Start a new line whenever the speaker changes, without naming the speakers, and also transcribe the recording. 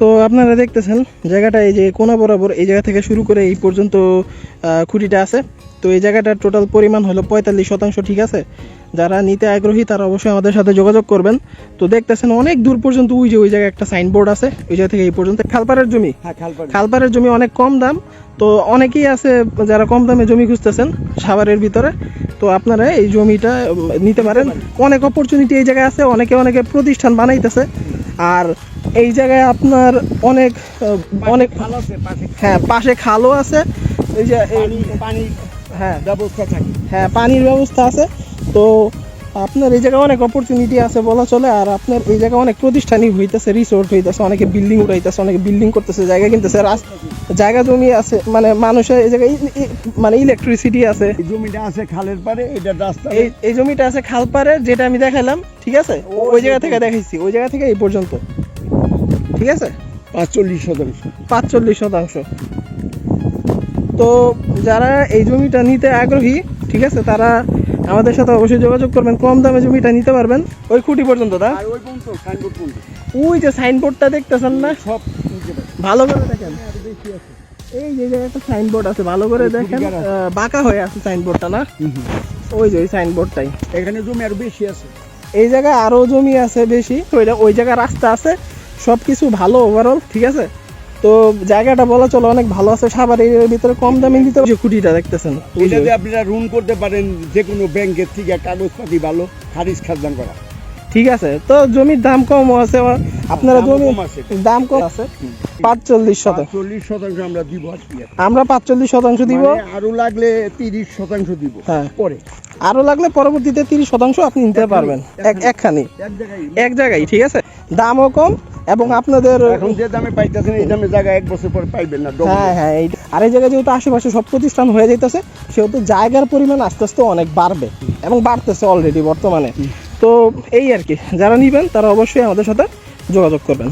তো আপনারা দেখতেছেন জায়গাটা এই যে কোনা বরাবর এই জায়গা থেকে শুরু করে এই পর্যন্ত খুঁটিটা আছে। তো এই জায়গাটার টোটাল পরিমাণ হলো পঁয়তাল্লিশ শতাংশ ঠিক আছে? যারা নিতে আগ্রহী তারা অবশ্যই আমাদের সাথে যোগাযোগ করবেন। তো দেখতেছেন অনেক দূর পর্যন্ত ওই যে ওই জায়গায় একটা সাইনবোর্ড আছে ওই জায়গা থেকে এই পর্যন্ত। খালপাড়ের জমি?
হ্যাঁ
খালপাড়ের জমি। অনেক কম দাম। তো অনেকেই আছে যারা কম দামে জমি খুঁজতেছেন সাভারের ভিতরে। তো আপনারা এই জমিটা নিতে পারেন। অনেক অপরচুনিটি এই জায়গায় আছে অনেকে অনেকে প্রতিষ্ঠান বানাইতেছে। আর এই জায়গায় আপনার অনেক অনেক
পাশে
হ্যাঁ পাশে খালও আছে। এই যে এই-
পানি পানি
হ্যাঁ।
ব্যবস্থা থাকে।
হ্যাঁ পানির ব্যবস্থা আছে। তো আপনার এই জায়গায় অনেক অপরচুনিটি আছে বলা চলে আর আপনার এই জায়গায় অনেক প্রতিষ্ঠানই হইতেছে রিসোর্ট হইতেছে অনেকে বিল্ডিং উঠাইতেছে অনেকে বিল্ডিং করতেছে জায়গা কিনতেছে জায়গা জমি আছে মানে মানুষের এই জায়গায় মানে ইলেকট্রিসিটি আছে।
জমিটা আছে খালের পারে এটা রাস্তা।
এই এই জমিটা আছে খাল পারে যেটা আমি দেখালাম ঠিক আছে? ওই জায়গা থেকে দেখাইছি ওই জায়গা থেকে এই পর্যন্ত। ঠিক আছে?
পাঁচচল্লিশ শতাংশ।
পাঁচচল্লিশ শতাংশ। তো যারা এই জমিটা নিতে আগ্রহী ঠিক আছে তারা আমাদের সাথে অবশ্যই যোগাযোগ করবেন। কম দামে জমিটা নিতে পারবেন। ওই খুঁটি পর্যন্ত তা
ওই
যে সাইনবোর্ডটা দেখতেছেন না?
সব
ভালো করে দেখেন। এই যে একটা সাইনবোর্ড আছে ভালো করে দেখেন। বাঁকা হয়ে আছে সাইনবোর্ডটা না? ওই যে ওই সাইনবোর্ডটাই
এখানে জমি আরও বেশি আছে।
এই জায়গায় আরও জমি আছে বেশি। ওই জায়গায় রাস্তা আছে। সব কিছু ভালো ওভারঅল ঠিক আছে? তো জায়গাটা বলা চলে অনেক ভালো আছে সাভার এরিয়ার ভিতরে কম দামে দিতে যে খুঁটিটা দেখতেছেন ওই যে-
এটাতে আপনারা ঋণ করতে পারেন যে কোনো ব্যাংকের থেকে কাগজপাতি ভালো খারিজ খাজনা করা।
ঠিক আছে তো জমির দাম কম আছে আপনারা জমি দাম কম আছে পাঁচচল্লিশ শতাংশ।
চল্লিশ শতাংশ আমরা দিব
আমরা পাঁচচল্লিশ শতাংশ দিব।
মানে আরও লাগলে তিরিশ শতাংশ দিব
হ্যাঁ।
পরে।
আরও লাগলে পরবর্তীতে তিরিশ শতাংশ আপনি নিতে পারবেন। এক- একখানি।
এক জায়গায়।
এক জায়গায় ঠিক আছে? দামও কম এবং আপনাদের
এখন যে দামে পাইতেছেন এই দামে জায়গা এক বছর পর পাইবেন না
হ্যাঁ হ্যাঁ এই আর এই জায়গায় যেহেতু আশেপাশে সব প্রতিষ্ঠান হয়ে যাইতেছে সেহেতু জায়গার পরিমাণ আস্তে আস্তে অনেক বাড়বে এবং বাড়তেছে অলরেডি বর্তমানে। তো এই আর কি যারা নিবেন তারা অবশ্যই আমাদের সাথে যোগাযোগ করবেন।